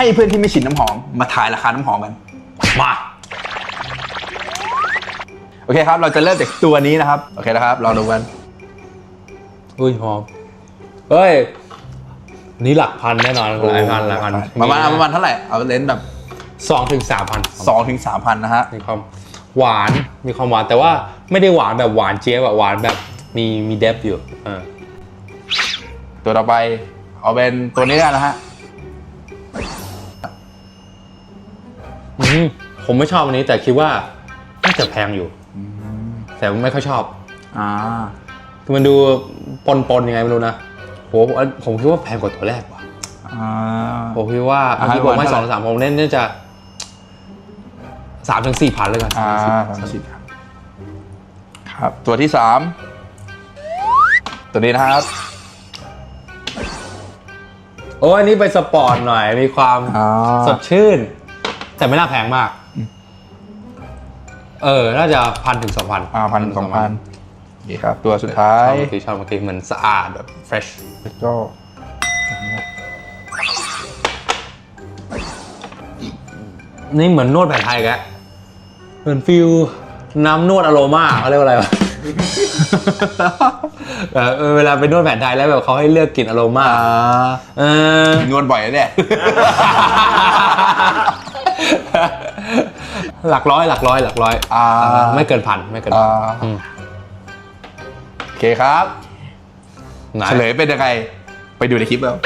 ให้เพื่อนที่ไม่ฉีดน้ำหอมมาทายราคาน้ำหอมกัน มา โอเคครับ เราจะเริ่มจากตัวนี้นะครับ โอเคนะครับ ลองดูกัน อุ้ยหอมเฮ้ย นี่หลักพันแน่นอนหลายพันหลายพันประมาณประมาณเท่าไหร่ เอาเลนส์แบบสองถึงสามพันสองถึงสามพันนะฮะ มีความหวาน มีความหวาน แต่ว่าไม่ได้หวานแบบหวานเจี๊ยบแบบหวานแบบมีมีเดฟอยู่อ่าตัวต่อไปเอาเป็นตัวนี้กันนะฮะ อืมผมไม่ชอบอันนี้แต่คิดว่าน่าจะแพงอยู่ แต่ไม่ค่อยชอบ อ่า คือมันดูปนปนๆยังไงไม่รู้นะโหผมคิดว่าแพงกว่าตัวแรกว่ะอ่า ผมคิดว่าอ่าเมื่อกี้ผมให้ไม่วันสเท่าองไหร่สามผมเน้นน่าจะสามถึงสี่พันเลยกันอ่าสามสามสิสิบบครับ ตัวที่สามตัวนี้นะครับ โอ้ยอันนี้ไปสปอร์ตหน่อยมีความอ่าสดชื่น แต่ไม่น่าแพงมาก เออ น่าจะพันถึงสองพันอ่าพันสองพันนี่ครับ ตัวสุดท้าชอยบเมื่อกี้ชอบเมื่อกี้เหมือนสะอาดแบบ fresh ก็นี่เหมือนนวดแผนไทยแกะเหมือนฟิลน้ำนวดอโรมาเขาเรียกว่าอะไรวะ แบบเออเวลาไปนวดแผนไทยแล้วแบบเขาให้เลือกกลิ่นอโรมาอ่าเออนวดบ่อยนะเนี่ย หลักร้อยหลักร้อยหลักร้อยอ่าเออไม่เกินพันไม่เกินอ่พันาอืมโอเคครับ ไหนเฉลยเป็นยังไง ไปดูในคลิปแล้ว